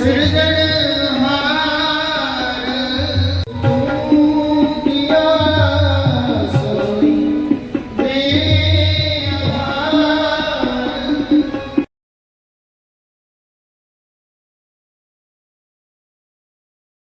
Sürücüler